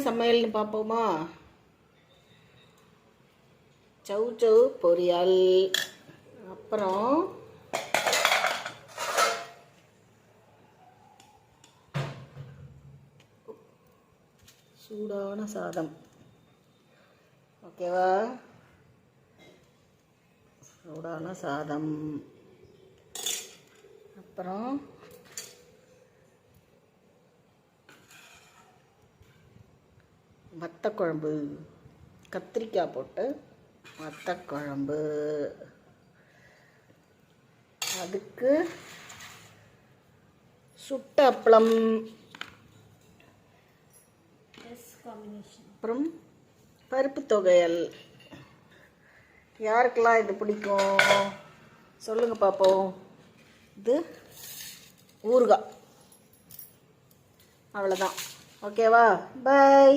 சமையல்னு பார்ப்போமா? சவு சவு பொரியல். அப்புறம் சூடான சாதம். ஓகேவா? சூடான சாதம். அப்புறம் வத்தக்குழம்பு கத்திரிக்காய் போட்டு வத்தக்குழம்பு. அதுக்கு சுட்ட அப்பளம். அப்புறம் பருப்பு தொகையல். யாருக்கெல்லாம் இது பிடிக்கும்? சொல்லுங்கள் பார்ப்போம் இது ஊறுகாய். அவ்வளோதான் ஓகேவா? பை